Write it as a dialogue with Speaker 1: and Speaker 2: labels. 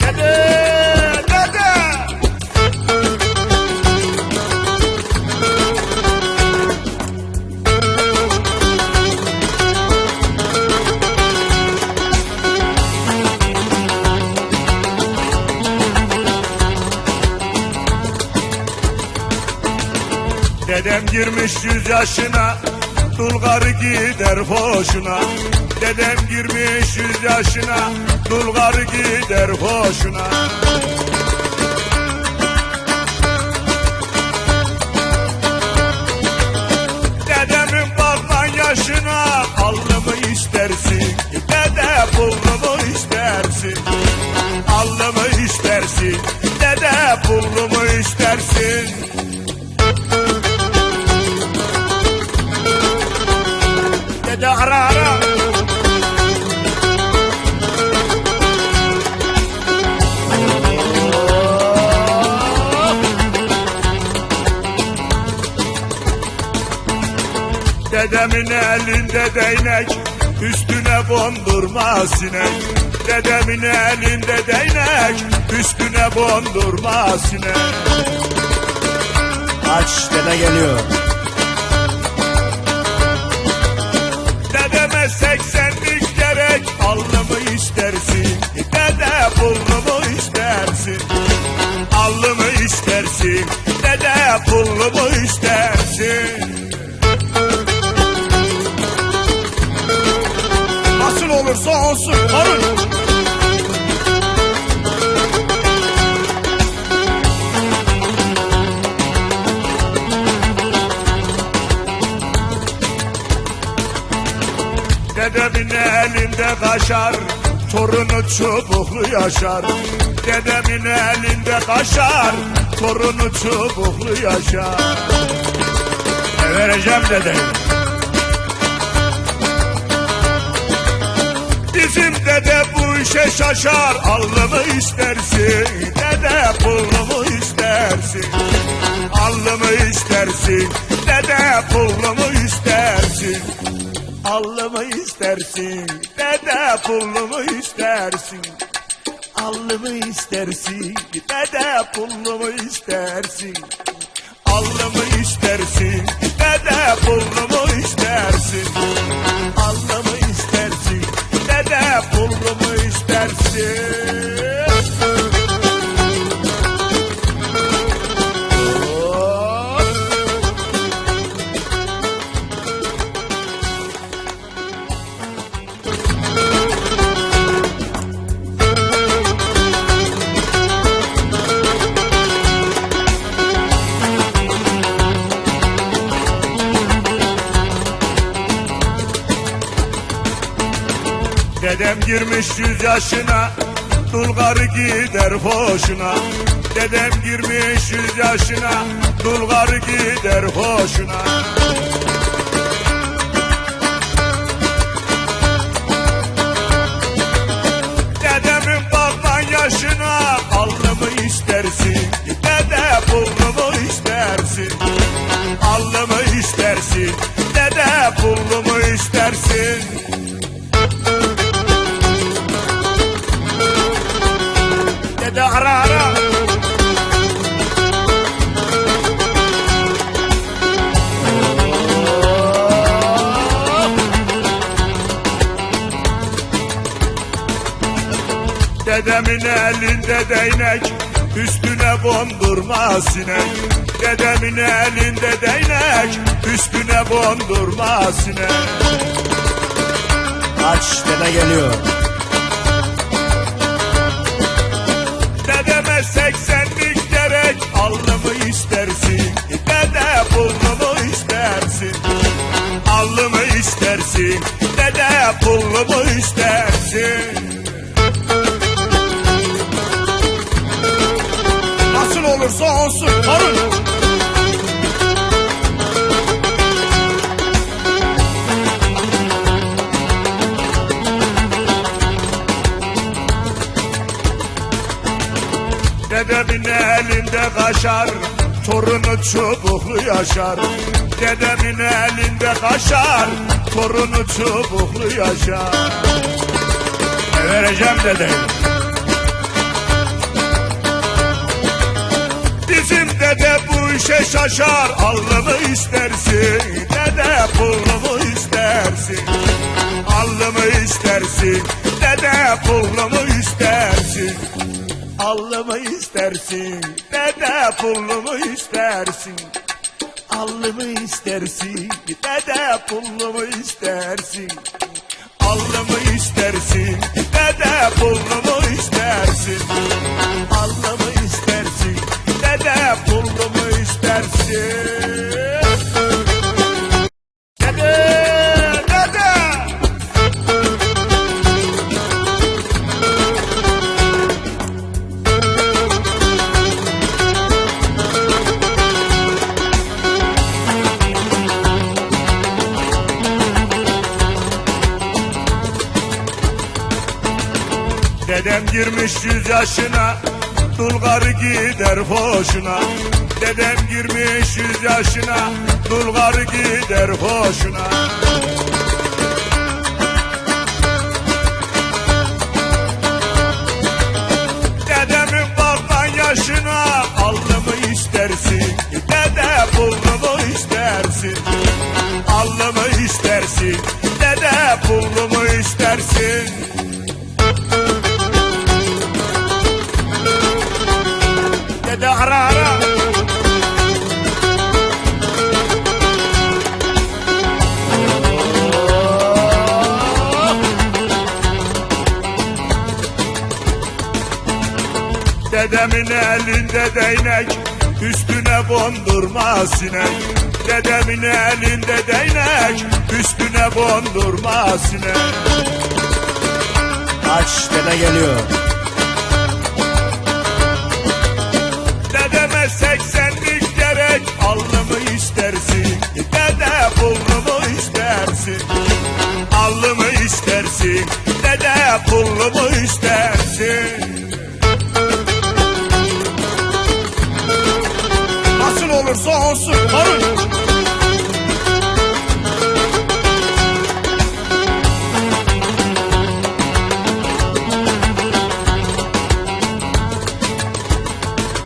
Speaker 1: Dede, dede. Dedem girmiş yüz yaşına Dulgarı gider hoşuna Dedem girmiş yüz yaşına. Dulgarı gider hoşuna Dedemin elinde değnek Üstüne bondurma sinek. Dedemin elinde değnek Üstüne bondurma sinek.
Speaker 2: Aç dede geliyor.
Speaker 1: Dedeme seksenlik gerek Allımı istersin. Dede pullumu istersin. Allımı istersin. Dede pullumu istersin Dedemin elinde kaşar Torunu çubuklu yaşar. Dedemin elinde kaşar Torunu çubuklu yaşar. Ne vereceğim dede? Bizim dede bu işe şaşar Allımı istersin. Dede pullumu istersin. Allımı istersin. Dede pullumu istersin Allımı istersin Dede pullumu istersin. Allımı istersin Dede pullumu istersin. Allımı istersin Dede pullumu istersin. Allımı istersin Dede pullumu istersin Dedem girmiş yüz yaşına Dulgarı gider hoşuna Dedem girmiş yüz yaşına Dulgarı gider hoşuna Dedemin bakman yaşına Allımı istersin Dedemin elinde değnek Üstüne bondurma sinek Dedemin elinde değnek Üstüne bondurma sinek
Speaker 2: Aç dede geliyor.
Speaker 1: Dede pullumu istersin. Nasıl olursa olsun torun Dedemin elinde kaşar Torunu çubuklu yaşar. Dedemin elinde kaşar. Torunu çubuklu yaşar. Ne vereceğim dedeyim Bizim dede bu işe şaşar. Allımı istersin. Dede pulumu istersin. Allımı istersin. Dede pulumu Allımı istersin Dede pullumu istersin. Allımı istersin Dede pullumu istersin. Allımı istersin Dede pullumu istersin. Allımı istersin Dede pullumu istersin Dedem girmiş yüz yaşına Dulgarı gider hoşuna Dedem girmiş yüz yaşına Dulgarı gider hoşuna Dedemin elinde değnek Üstüne kondurma sinek Dedemin elinde değnek Üstüne kondurma sinek
Speaker 2: Aç dede geliyor.
Speaker 1: Dedeme seksenlik olsun. Barış.